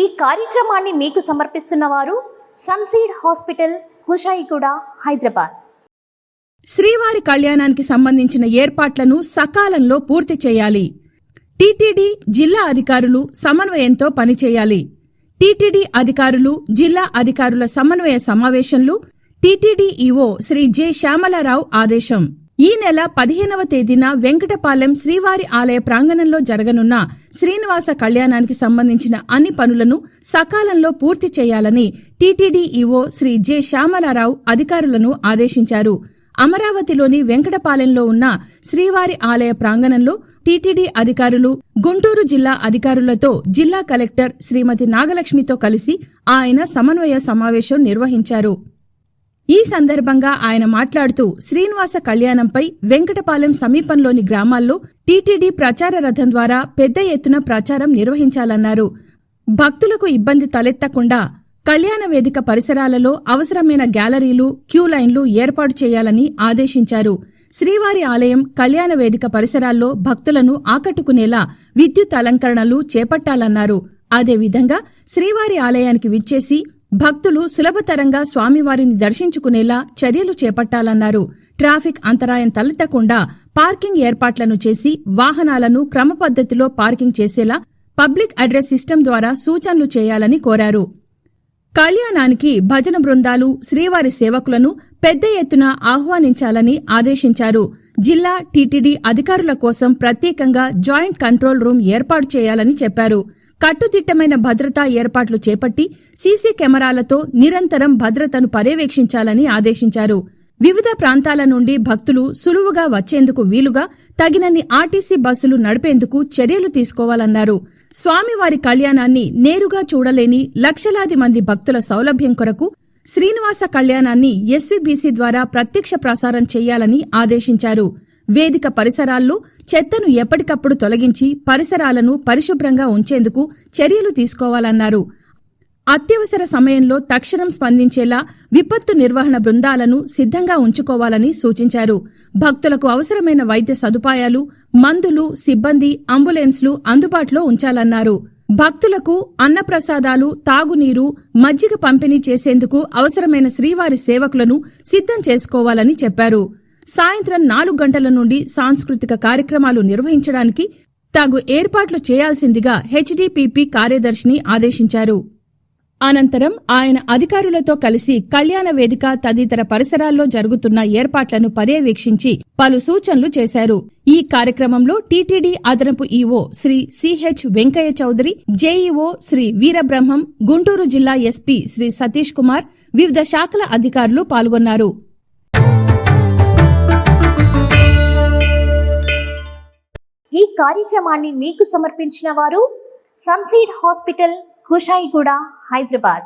ఈ కార్యక్రమాన్ని మీకు సమర్పిస్తున్న వారు సన్సీడ్ హాస్పిటల్ కుషాయిగూడ హైదరాబాద్. శ్రీవారి కళ్యాణానికి సంబంధించిన ఏర్పాట్లను సకాలంలో పూర్తి చేయాలి. టీటీడీ జిల్లా అధికారులు సమన్వయంతో పనిచేయాలి. టీటీడీ అధికారులు జిల్లా అధికారుల సమన్వయ సమావేశంలు TTD EO Shri J. Syamala Rao ఆదేశం. ఈ నెల పదిహేనవ తేదీన వెంకటపాలెం శ్రీవారి ఆలయ ప్రాంగణంలో జరగనున్న శ్రీనివాస కళ్యాణానికి సంబంధించిన అన్ని పనులను సకాలంలో పూర్తి చేయాలని TTD EO Shri J Syamala Rao అధికారులను ఆదేశించారు. అమరావతిలోని వెంకటపాలెంలో ఉన్న శ్రీవారి ఆలయ ప్రాంగణంలో టీటీడీ అధికారులు గుంటూరు జిల్లా అధికారులతో జిల్లా కలెక్టర్ శ్రీమతి నాగలక్ష్మితో కలిసి ఆయన సమన్వయ సమావేశం నిర్వహించారు. ఈ సందర్భంగా ఆయన మాట్లాడుతూ శ్రీనివాస కళ్యాణంపై వెంకటపాలెం సమీపంలోని గ్రామాల్లో టీటీడీ ప్రచార రథం ద్వారా పెద్ద ఎత్తున ప్రచారం నిర్వహించాలన్నారు. భక్తులకు ఇబ్బంది తలెత్తకుండా కళ్యాణ వేదిక పరిసరాలలో అవసరమైన గ్యాలరీలు క్యూ లైన్లు ఏర్పాటు చేయాలని ఆదేశించారు. శ్రీవారి ఆలయం కళ్యాణ వేదిక పరిసరాల్లో భక్తులను ఆకట్టుకునేలా విద్యుత్ అలంకరణలు చేపట్టాలన్నారు. అదేవిధంగా శ్రీవారి ఆలయానికి విచ్చేసి భక్తులు సులభతరంగా స్వామివారిని దర్శించుకునేలా చర్యలు చేపట్టాలన్నారు. ట్రాఫిక్ అంతరాయం తలెత్తకుండా పార్కింగ్ ఏర్పాట్లను చేసి వాహనాలను క్రమపద్ధతిలో పార్కింగ్ చేసేలా పబ్లిక్ అడ్రస్ సిస్టమ్ ద్వారా సూచనలు చేయాలని కోరారు. కళ్యాణానికి భజన బృందాలు శ్రీవారి సేవకులను పెద్ద ఎత్తున ఆహ్వానించాలని ఆదేశించారు. జిల్లా టీటీడీ అధికారుల కోసం ప్రత్యేకంగా జాయింట్ కంట్రోల్ రూమ్ ఏర్పాటు చేయాలని చెప్పారు. కట్టుదిట్టమైన భద్రతా ఏర్పాట్లు చేపట్టి సీసీ కెమెరాలతో నిరంతరం భద్రతను పర్యవేక్షించాలని ఆదేశించారు. వివిధ ప్రాంతాల నుండి భక్తులు సులువుగా వచ్చేందుకు వీలుగా తగినన్ని ఆర్టీసీ బస్సులు నడిపేందుకు చర్యలు తీసుకోవాలన్నారు. స్వామివారి కళ్యాణాన్ని నేరుగా చూడలేని లక్షలాది మంది భక్తుల సౌలభ్యం కొరకు శ్రీనివాస కళ్యాణాన్ని ఎస్వీబీసీ ద్వారా ప్రత్యక్ష ప్రసారం చేయాలని ఆదేశించారు. వేదిక పరిసరాల్లో చెత్తను ఎప్పటికప్పుడు తొలగించి పరిసరాలను పరిశుభ్రంగా ఉంచేందుకు చర్యలు తీసుకోవాలన్నారు. అత్యవసర సమయంలో తక్షణం స్పందించేలా విపత్తు నిర్వహణ బృందాలను సిద్ధంగా ఉంచుకోవాలని సూచించారు. భక్తులకు అవసరమైన వైద్య సదుపాయాలు మందులు సిబ్బంది అంబులెన్స్లు అందుబాటులో ఉంచాలన్నారు. భక్తులకు అన్నప్రసాదాలు తాగునీరు మజ్జిగ పంపిణీ చేసేందుకు అవసరమైన శ్రీవారి సేవకులను సిద్ధం చేసుకోవాలని చెప్పారు. సాయంత్రం నాలుగు గంటల నుండి సాంస్కృతిక కార్యక్రమాలు నిర్వహించడానికి తగు ఏర్పాట్లు చేయాల్సిందిగా హెచ్డీపీపీ కార్యదర్శిని ఆదేశించారు. అనంతరం ఆయన అధికారులతో కలిసి కళ్యాణ వేదిక తదితర పరిసరాల్లో జరుగుతున్న ఏర్పాట్లను పర్యవేక్షించి పలు సూచనలు చేశారు. ఈ కార్యక్రమంలో టీటీడీ అదనపు EO Shri CH Venkaiah Chowdary JEO Shri Veerabrahmam Guntur జిల్లా ఎస్పీ శ్రీ సతీష్ కుమార్ వివిధ శాఖల అధికారులు పాల్గొన్నారు. ఈ కార్యక్రమాన్ని మీకు సమర్పించిన వారు సన్సీడ్ హాస్పిటల్ కుషాయిగూడ హైదరాబాద్.